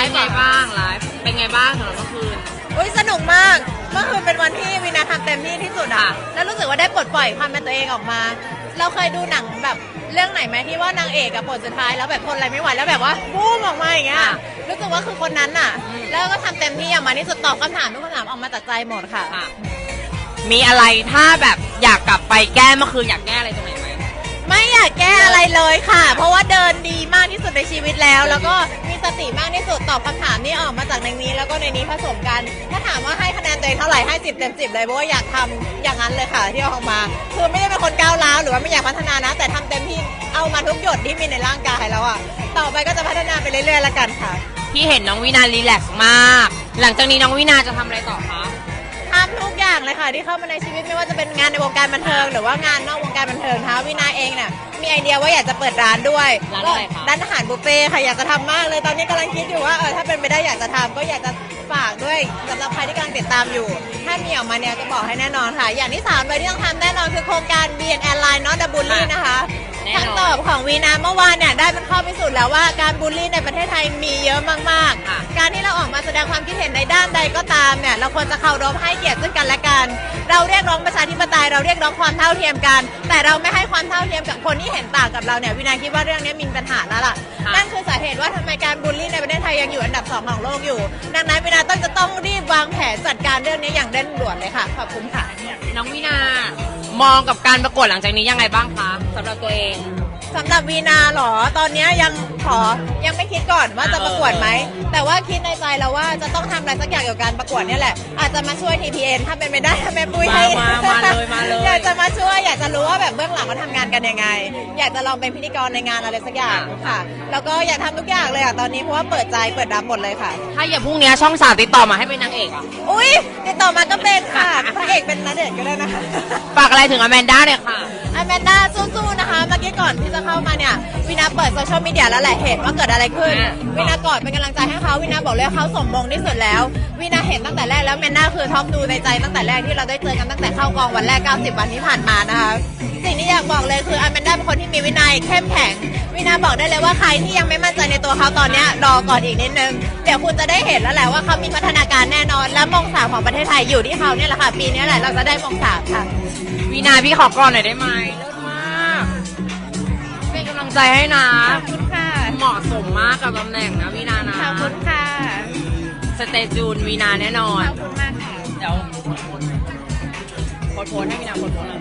เป็นไงบ้างไลฟ์เป็นไงบ้างสำหรับเมื่อคืน อุ้ยสนุกมาก เมื่อคืนเป็นวันที่วินาทำเต็มที่ที่สุดอะค่ะแล้วรู้สึกว่าได้ปลดปล่อยความเป็นตัวเองออกมา เราเคยดูหนังแบบเรื่องไหนไหมที่ว่านางเอกกับผลสุดท้ายแล้วแบบทนอะไรไม่ไหวแล้วแบบว่าบูมออกมาอย่างเงี้ย รู้สึกว่าคือคนนั้นน่ะแล้วก็ทำเต็มที่ออกมาที่สุดตอบคำถามทุกคำถามออกมาจากใจหมดค่ะ ค่ะ มีอะไรถ้าแบบอยากกลับไปแก้เมื่อคืนอยากแก้อะไรตรงไหนไหม ไม่อยากแก้อะไรเลยค่ะ เพราะว่าเดิน ดีมากที่สุดในชีวิตแล้ว แล้วก็มีสติมากที่สุดตอบคำถามนี่ออกมาจากในนี้ แล้วก็ในนี้ผสมกัน ถ้าถามว่าให้คะแนนตัวเองเท่าไหร่ให้สิบเต็มสิบเลยเพราะว่าอยากทำอย่างนั้นเลยค่ะที่ออกมา คือไม่ได้เป็นคนก้าวร้าวหรือว่าไม่อยากพัฒนานะ แต่ทำเต็มที่เอามาทุกหยดที่มีในร่างกายแล้วอะต่อไปก็จะพัฒนาไปเรื่อยๆแล้วกันค่ะพี่เห็นน้องวินารีแลกซ์มาก หลังจากนี้น้องวินาจะทำอะไรต่อคะ ทำทุกอย่างเลยค่ะที่เข้ามาในชีวิตไม่ว่าจะเป็นงานในวงการบันเทิง หรือว่างานนอกวงการบันเทิงนะคะวินาเองเนี่ยมีไอเดียว่าอยากจะเปิดร้านด้วยร้านอะไรคะ ร้านอาหารบุฟเฟ่ต์ค่ะอยากจะทำมากเลยตอนนี้กำลังคิดอยู่ว่าเออถ้าเป็นไปได้อยากจะทำก็อยากจะฝากด้วยสำหรับใครที่กำลังติดตามอยู่ ถ้ามีออกมาเนี่ยจะบอกให้แน่นอนค่ะ อย่างที่สามเลยที่ต้องทำแน่นอนคือโครงการ B N Line Not the Bully นะคะแน่นอน คำตอบของวีนาเมื่อวานเนี่ยได้เป็นข้อพิสูจน์แล้วว่าการบูลลี่ในประเทศไทยมีเยอะมากค่ะ ๆ การที่เราออกมาแสดงความคิดเห็นในด้านใดก็ตามเนี่ยเราควรจะเคารพให้เกียรติซึ่งกันและกัน เราเรียกร้องประชาธิปไตยเราเรียกร้องความเท่าเทียมกัน แต่เราไม่ให้ความเท่าเทียมกับคนที่เห็นต่างกับเราเนี่ยวินาคิดว่าเรื่องนี้มีปัญหาแล้วล่ะค่ะ นั่นคือสาเหตุว่าทำไมการบูลลี่ในประเทศไทยยังอยู่อันดับสองของโลกอยู่ ดังนั้นวินาต้องจะต้องรีบวางแผนจัดการเรื่องนี้อย่างเร่งด่วนเลยค่ะขอบคุณค่ะ น้องวินา มองกับการประกวดหลังจากนี้ยังไงบ้างคะสำหรับตัวเอง สำหรับวีนาเหรอ ตอนเนี้ยยังขอยังไม่คิดก่อนว่าจะประกวดไหม แต่ว่าคิดในใจแล้วว่าจะต้องทำอะไรสักอย่างเกี่ยวกับการประกวดเนี่ยแหละ อาจจะมาช่วย TPN ถ้าเป็นไปได้ถ้าแม่ปุ้ยให้ มามามาเล ยมาเลยอยากจะมาช่วยอยากจะรู้ว่าแบบเบื้องหลังเขาทำงานกันยังไง อยากจะลองเป็นพิธีกรในงานอะไรสักอย่างค่ะ แล้วก็อยากทำทุกอย่างเลยอะตอนนี้เพราะว่าเปิดใจเปิดรับหมดเลยค่ะ ถ้าอย่างพรุ่งนี้ช่องสามติดต่อมาให้เป็นนางเอกอะอุ้ยติดต่อมาก็เป็นค่ะพระเอกเป็นนัเดชน์ก็ได้นะคะ ฝากอะไรถึงอแมนด้าเนี่ยค่ะ อแมนด้าสู้ๆนะคะ เมื่อกี้ก่อนที่จะเข้ามาเนี่ยวินาเปิดโซเชียลมีเดียแล้วแหละเห็นว่าเกิดอะไรขึ้นอ่าวินากอดเป็นกำลังใจให้เขาวินาบอกเลยว่าเขาสมมงที่สุดแล้ว วินาเห็นตั้งแต่แรกแล้วแมนด้าคือท็อปดูในใจตั้งแต่แรกที่เราได้เจอกันตั้งแต่เข้ากองวันแรก 90 วันที่ผ่านมานะคะสิ่งที่อยากบอกเลยคืออแมนด้าเป็นคนที่มีวินัยเข้มแข็งวินาบอกได้เลยว่าใครที่ยังไม่มั่นใจในตัวเขาตอนเนี้ยรอก่อนอีกนิดนึงเดี๋ยวคุณจะได้เห็นแล้วแหละว่าเขามีพัฒนาการแน่นอนและมงสามของประเทศไทยอยู่ที่เขาเนี่ยแหละค่ะปีนี้แหละเราจะได้มงสามค่ะ วินาพี่ขอก่อนหน่อยได้ไหมเลิศมาก เป็นกำลังใจให้นะ ขอบคุณค่ะ เหมาะสมมากกับตำแหน่งนะวีนานะขอบคุณค่ะ สเตจูนวีนาแน่นอน ขอบคุณมากค่ะ เดี๋ยวโพสต์โพสต์โพสต์โพสต์ให้วีนาโพสต์โพสต์หน่อย